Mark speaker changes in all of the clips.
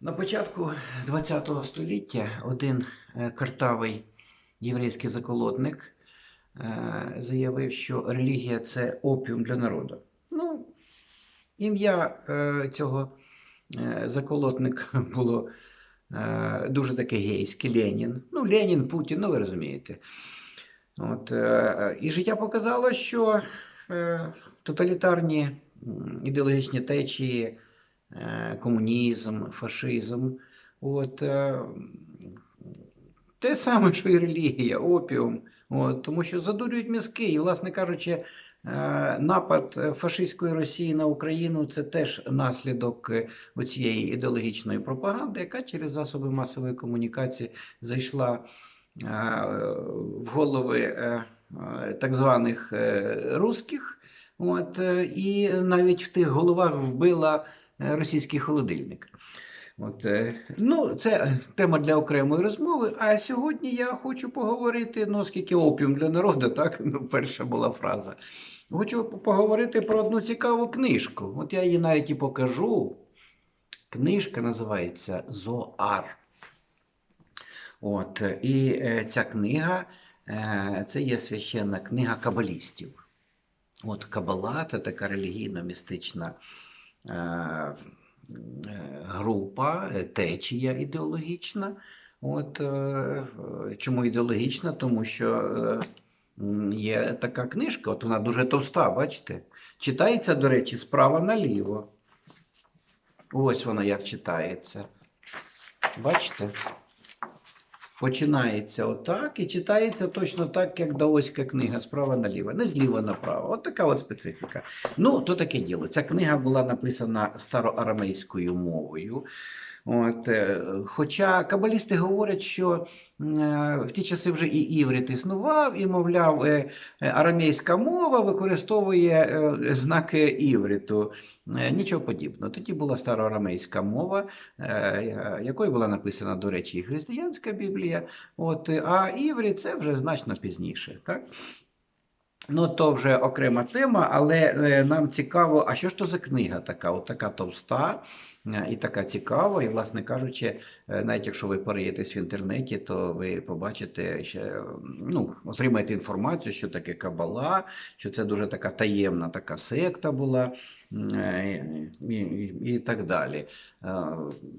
Speaker 1: На початку ХХ століття один е, картавий єврейський заколотник е, заявив, що релігія це опіум для народу. Ну, ім'я е, цього заколотника було дуже таке гейське Ленін. Ну, Ленін, Путін, ну ви розумієте. От, і життя показало, що тоталітарні ідеологічні течії, комунізм, фашизм, от, е, те саме, що і релігія, опіум. От, тому що задурюють мізки. І, власне кажучи, е, напад е, фашистської Росії на Україну це теж наслідок е, оцієї ідеологічної пропаганди, яка через засоби масової комунікації зайшла е, в голови е, е, так званих е, русських. От, е, і навіть в тих головах вбила е, російський холодильник. От, е, ну, це тема для окремої розмови. А сьогодні я хочу поговорити, ну, оскільки опіум для народу, так, ну, перша була фраза. Хочу поговорити про одну цікаву книжку. От я її навіть і покажу. Книжка називається Зоар. От, і е, ця книга е, це є священна книга кабалістів. От Кабала це така релігійно-містична е, е, група, е, течія ідеологічна. От, е, чому ідеологічна? Тому що е, є така книжка, от вона дуже товста, бачите? Читається, до речі, справа наліво. Ось вона як читається. Бачите? Починається отак і читається точно так, як даоська книга, справа наліво, не зліва направо. От така от специфіка. Ну, то таке діло. Ця книга була написана староарамейською мовою. От, е, хоча кабалісти говорять, що е, в ті часи вже і іврит існував, і, мовляв, е, арамейська мова використовує знаки івриту. Нічого подібного. Тоді була староарамейська мова, якою була написана, до речі, і християнська Біблія. От, а іврит це вже значно пізніше. Так? Ну, то вже окрема тема, але е, нам цікаво, а що ж то за книга така? От така товста е, і така цікава. І, власне кажучи, е, навіть якщо ви пориєтесь в інтернеті, то ви побачите, е, ну, отримаєте інформацію, що таке кабала, що це дуже така таємна така секта була. І, і, і так далі.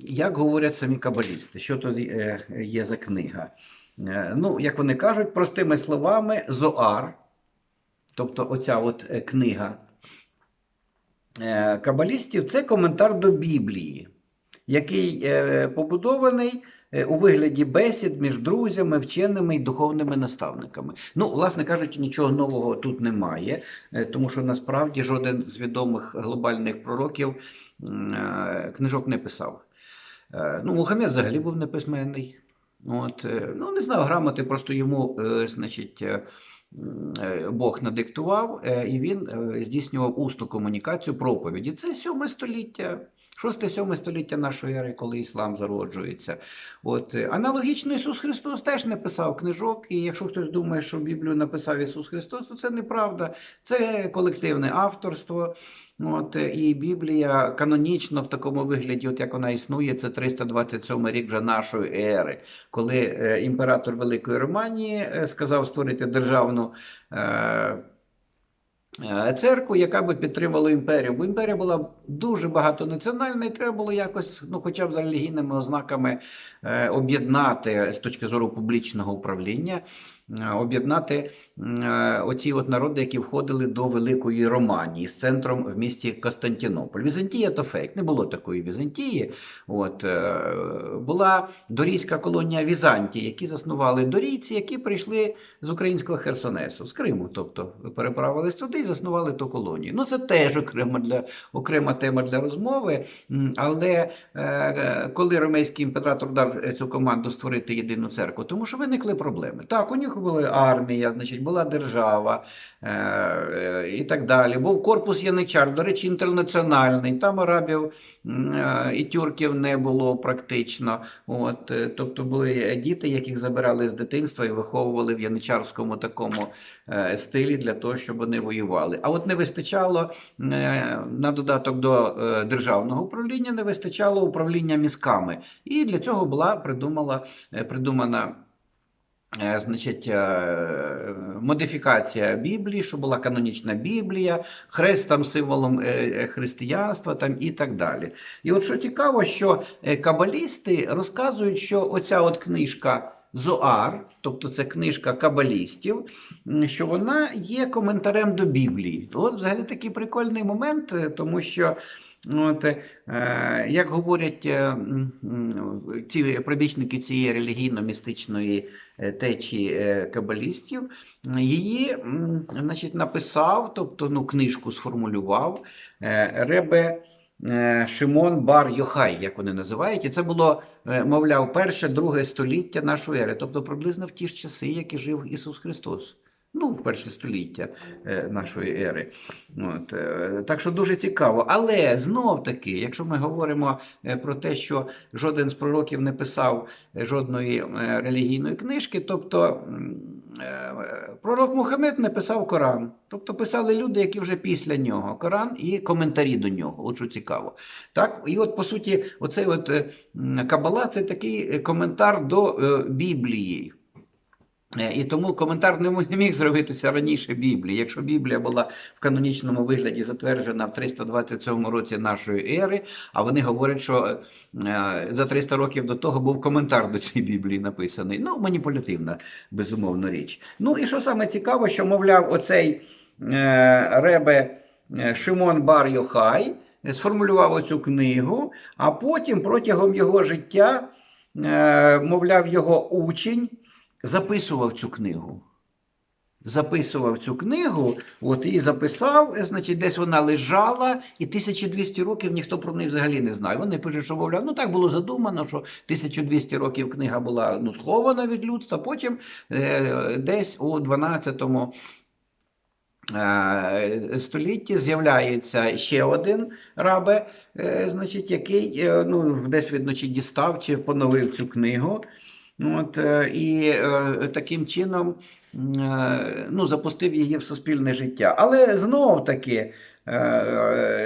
Speaker 1: Як говорять самі кабалісти, що тут є за книга? Ну, як вони кажуть, простими словами, Зоар. Тобто оця от е, книга е, кабалістів це коментар до Біблії, який е, побудований у вигляді бесід між друзями, вченими і духовними наставниками. Ну, власне кажучи, нічого нового тут немає, тому що насправді жоден з відомих глобальних пророків книжок не писав. Ну, Мухаммед взагалі був неписьменний. От, е, ну, не знав грамоти, просто йому, е, значить, е, Бог надиктував, і він здійснював усну комунікацію проповіді. Це 7 століття, 6-7 століття нашої ери, коли іслам зароджується. От, е, аналогічно Ісус Христос теж не писав книжок, і якщо хтось думає, що Біблію написав Ісус Христос, то це неправда. Це колективне авторство. От, е, і Біблія канонічно в такому вигляді, от як вона існує, це 327 рік вже нашої ери, коли е, імператор Великої Романії сказав створити державну церкву, яка би підтримувала імперію. Бо імперія була дуже багатонаціональна, і треба було якось, ну, хоча б за релігійними ознаками, е, об'єднати з точки зору публічного управління. Е, Об'єднати е, оці от народи, які входили до Великої Романії з центром в місті Константинополь. Візантія то фейк, не було такої Візантії. От, е, була дорійська колонія Візантії, які заснували дорійці, які прийшли з українського Херсонесу, з Криму, тобто переправились туди і заснували ту колонію. Ну, це теж окрема, для, окрема тема для розмови. Але коли ромейський імператор дав цю команду створити єдину церкву, тому що виникли проблеми. Так, у них них була армія, значить, була держава е, і так далі. Був корпус яничар, до речі, інтернаціональний. Там арабів е, і тюрків не було практично. От, е, тобто були діти, яких забирали з дитинства і виховували в яничарському такому е, стилі для того, щоб вони воювали. А от не вистачало е, на додаток до е, державного управління, не вистачало управління мізками. І для цього була придумала, е, придумана. Е, Значить, е, модифікація Біблії, що була канонічна Біблія, хрест там символом е, християнства там і так далі. І от що цікаво, що кабалісти розказують, що оця от книжка Зоар, тобто це книжка кабалістів, що вона є коментарем до Біблії. От взагалі такий прикольний момент, тому що. От, е, як говорять е, ці прибічники цієї релігійно-містичної е, течії е, кабалістів, її значить, написав, тобто ну, книжку сформулював е, Ребе е, Шимон Бар Йохай, як вони називають. І це було, е, мовляв, перше, друге століття нашої ери, тобто приблизно в ті ж часи, які жив Ісус Христос. Ну, в перше століття е, нашої ери. От, е, так що дуже цікаво. Але знов таки, якщо ми говоримо е, про те, що жоден з пророків не писав жодної релігійної книжки, тобто пророк Мухаммед не писав Коран. Тобто писали люди, які вже після нього Коран і коментарі до нього. От що цікаво. Так, і от по суті, оцей от Кабала це такий коментар до Біблії. Е, І тому коментар не міг зробитися раніше Біблії. Якщо Біблія була в канонічному вигляді затверджена в 327 році нашої ери, а вони говорять, що е, за 300 років до того був коментар до цієї Біблії написаний. Ну, маніпулятивна, безумовно, річ. Ну і що саме цікаво, що, мовляв, оцей е, Ребе е, Шимон Бар Йохай е, сформулював оцю книгу, а потім протягом його життя, е, мовляв, його учень записував цю книгу. Записував цю книгу, от і записав, значить, десь вона лежала, і 1200 років ніхто про неї взагалі не знає. Вони пишуть, що мовляв, ну так було задумано, що 1200 років книга була ну, схована від людства. Потім е, десь у 12 е, столітті з'являється ще один рабе, е, значить, який е, ну, десь відночі дістав чи поновив цю книгу. От, е, і е, таким чином е, ну, запустив її в суспільне життя. Але знов таки,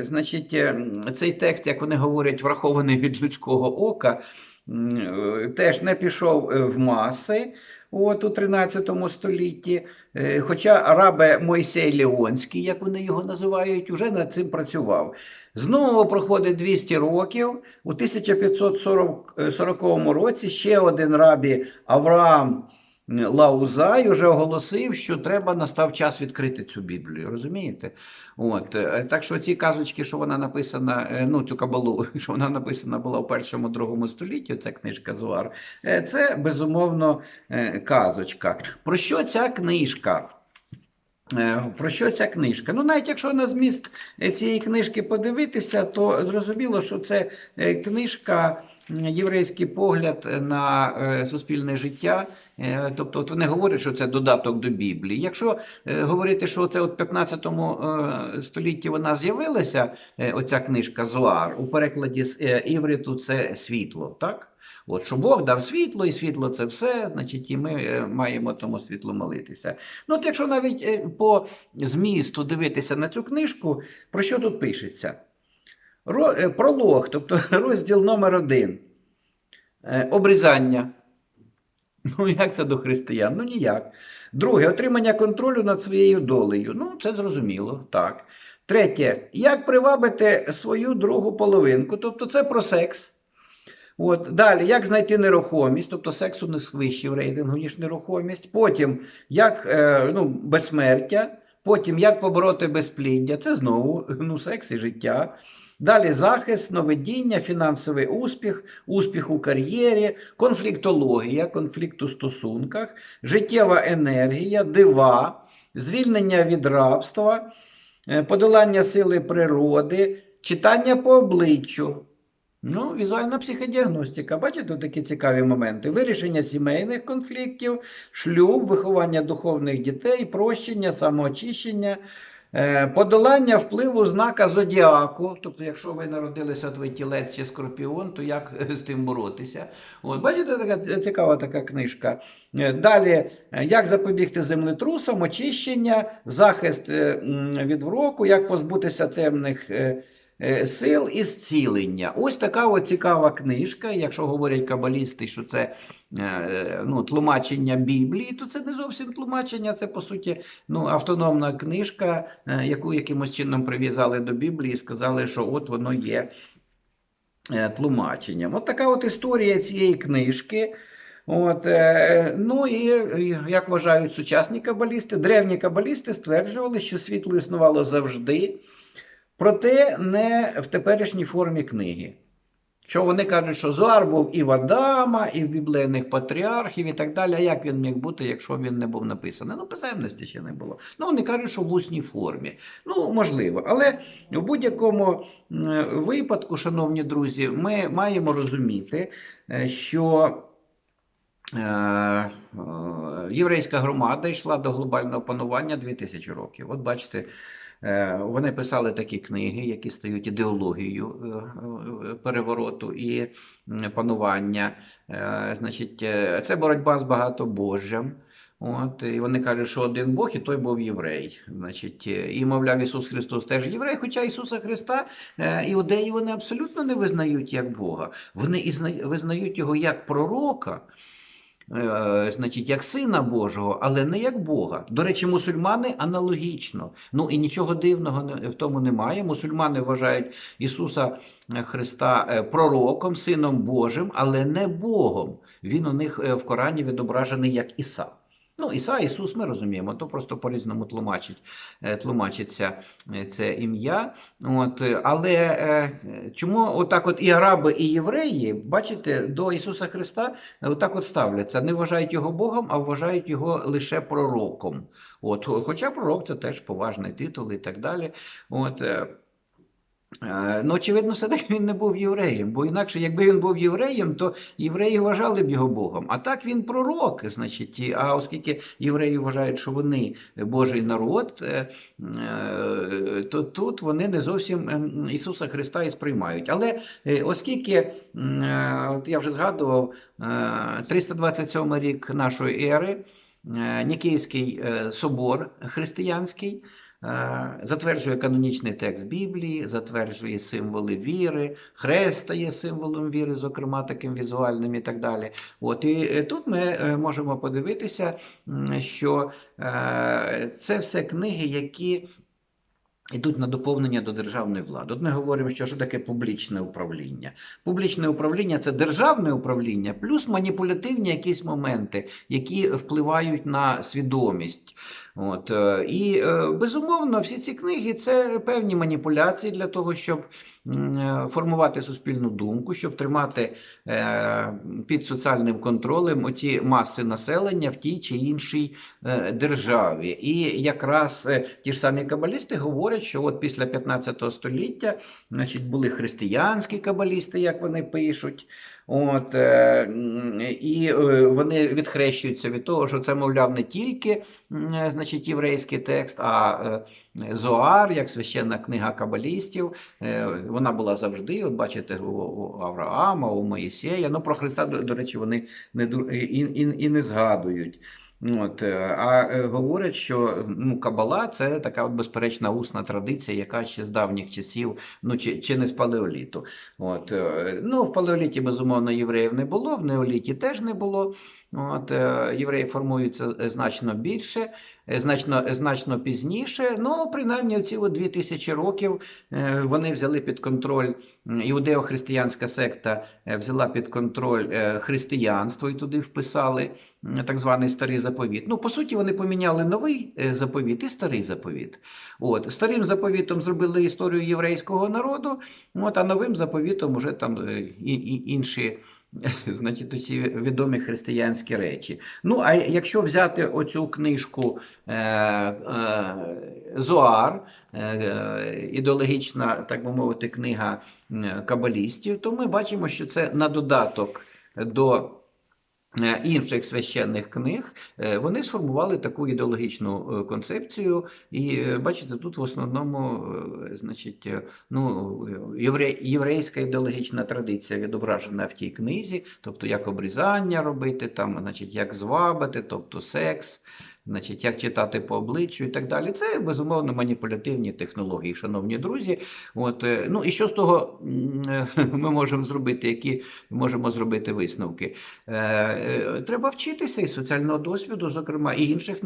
Speaker 1: значить, цей текст, як вони говорять, врахований від людського ока, теж не пішов е, в маси. От у 13 столітті, Е, хоча арабе Мойсей Леонський, як вони його називають, уже над цим працював. Знову проходить 200 років. У 1540 році ще один рабі Авраам Лаузай уже оголосив, що треба настав час відкрити цю Біблію. Розумієте? От. е, Так що ці казочки, що вона написана, е, ну цю кабалу, що вона написана була у першому другому столітті, ця книжка Зуар, е, це безумовно казочка. Про що ця книжка? Про що ця книжка? Ну, навіть якщо на зміст цієї книжки подивитися, то зрозуміло, що це книжка, єврейський погляд на суспільне життя. Е, Тобто, от вони говорять, що це додаток до Біблії. Якщо е, говорити, що це от в 15 е, столітті вона з'явилася, оця книжка Зоар, у перекладі з івриту це світло, так? От, що Бог дав світло, і світло це все, значить, і ми маємо тому світлу молитися. Ну, от якщо навіть по змісту дивитися на цю книжку, про що тут пишеться? Пролог, тобто розділ номер один. Обрізання. Ну, як це до християн? Ну ніяк. Друге, отримання контролю над своєю долею. Ну, це зрозуміло, так. Третє, як привабити свою другу половинку, тобто це про секс. От, далі, як знайти нерухомість, тобто секс у них вищий в рейтингу, ніж нерухомість. Потім, як е, ну, безсмертя, потім як побороти безпліддя, це знову ну, секс і життя. Далі захист, новидіння, фінансовий успіх, успіх у кар'єрі, конфліктологія, конфлікт у стосунках, життєва енергія, дива, звільнення від рабства, е, подолання сили природи, читання по обличчю. Ну, візуальна психодіагностика. Бачите, такі цікаві моменти. Вирішення сімейних конфліктів, шлюб, виховання духовних дітей, прощення, самоочищення, подолання впливу знака зодіаку. Тобто, якщо ви народилися от ви тілець чи скорпіон, то як е, з тим боротися? От, бачите, така цікава така книжка. Е, Далі, е, як запобігти землетрусам, очищення, захист е, від вроку, як позбутися темних. Е, Сил і зцілення. Ось така от цікава книжка. Якщо говорять кабалісти, що це е, ну, тлумачення Біблії, то це не зовсім тлумачення, це по суті ну, автономна книжка, е, яку якимось чином прив'язали до Біблії і сказали, що от воно є тлумаченням. От така от історія цієї книжки. От, ну і як вважають сучасні кабалісти, древні кабалісти стверджували, що світло існувало завжди, проте не в теперішній формі книги. Що вони кажуть, що Зоар був і в Адама, і в біблейних патріархів, і так далі. А як він міг бути, якщо він не був написаний? Ну, писемності ще не було. Ну, вони кажуть, що в усній формі. Ну, можливо. Але в будь-якому випадку, шановні друзі, ми маємо розуміти, е, що. Е, е, Єврейська громада йшла до глобального панування 2000 років. От бачите, вони писали такі книги, які стають ідеологією е, е, перевороту і панування. Е, Значить, е, це боротьба з багатобожжям. От, і вони кажуть, що один Бог, і той був єврей. Значить, е, і, мовляв, Ісус Христос теж єврей, хоча Ісуса Христа е, іудеї вони абсолютно не визнають як Бога. Вони визнають його як пророка, е, значить, як сина Божого, але не як Бога. До речі, мусульмани аналогічно. Ну і нічого дивного в тому немає. Мусульмани вважають Ісуса е, Христа е, пророком, сином Божим, але не Богом. Він у них в Корані відображений як Іса. Ну, Іса, Ісус, ми розуміємо, то просто по-різному тлумачить, е, тлумачиться е, це ім'я. От, але е, чому отак от і араби, і євреї, бачите, до Ісуса Христа отак от ставляться. Не вважають його Богом, а вважають його лише пророком. От, хоча пророк це теж поважний титул і так далі. От, Ну, очевидно, все-таки він не був євреєм, бо інакше, якби він був євреєм, то євреї вважали б його Богом. А так він пророк, значить, а оскільки євреї вважають, що вони Божий народ, е, е, то тут вони не зовсім ем, Ісуса Христа і сприймають. Але е, оскільки, е, от я вже згадував, е, 327 рік нашої ери, е, Нікейський е, собор християнський. Е, Затверджує канонічний текст Біблії, затверджує символи віри, хрест стає символом віри, зокрема таким візуальним і так далі. От і е, тут ми е, можемо подивитися, що це все книги, які йдуть на доповнення до державної влади. От ми говоримо, що що таке публічне управління. Публічне управління це державне управління, плюс маніпулятивні якісь моменти, які впливають на свідомість. От, е, і е, безумовно, всі ці книги це певні маніпуляції для того, щоб е, формувати суспільну думку, щоб тримати під соціальним контролем оті маси населення в тій чи іншій державі. І якраз ті ж самі кабалісти говорять, що от після 15 століття значить, були християнські кабалісти, як вони пишуть. От, е, і е, вони відхрещуються від того, що це, мовляв, не тільки е, значить, єврейський текст, а Зоар, як священна книга кабалістів. Вона була завжди, от бачите, у, Авраама, у Моїсея. Ну, про Христа, до речі, вони не, і, і, і не згадують. От, е, а е, говорять, що ну, Кабала це така безперечна усна традиція, яка ще з давніх часів, ну чи, чи не з палеоліту. От, е, ну, в палеоліті, безумовно, євреїв не було, в неоліті теж не було. От, євреї формуються значно більше, значно, значно пізніше. Ну, принаймні, ці от 2000 років е, вони взяли під контроль, іудео-християнська секта е, взяла під контроль е, християнство і туди вписали так званий старий заповіт. Ну, по суті, вони поміняли новий е, заповіт і старий заповіт. От, старим заповітом зробили історію єврейського народу, от, а новим заповітом уже там е, і, і інші Значить, усі відомі християнські речі. Ну, а якщо взяти оцю книжку е, е, Зоар, е, ідеологічна, так би мовити, книга кабалістів, то ми бачимо, що це на додаток до інших священних книг, е, вони сформували таку ідеологічну е, концепцію. І е, бачите, тут в основному, е, значить, е, ну, євре, єврейська ідеологічна традиція відображена в тій книзі, тобто як обрізання робити, там, значить, як звабити, тобто секс. Значить, як читати по обличчю і так далі. Це безумовно маніпулятивні технології, шановні друзі. От, е, ну і що з того ми можемо зробити, які можемо зробити висновки? Е, е, Треба вчитися і соціального досвіду, зокрема, і інших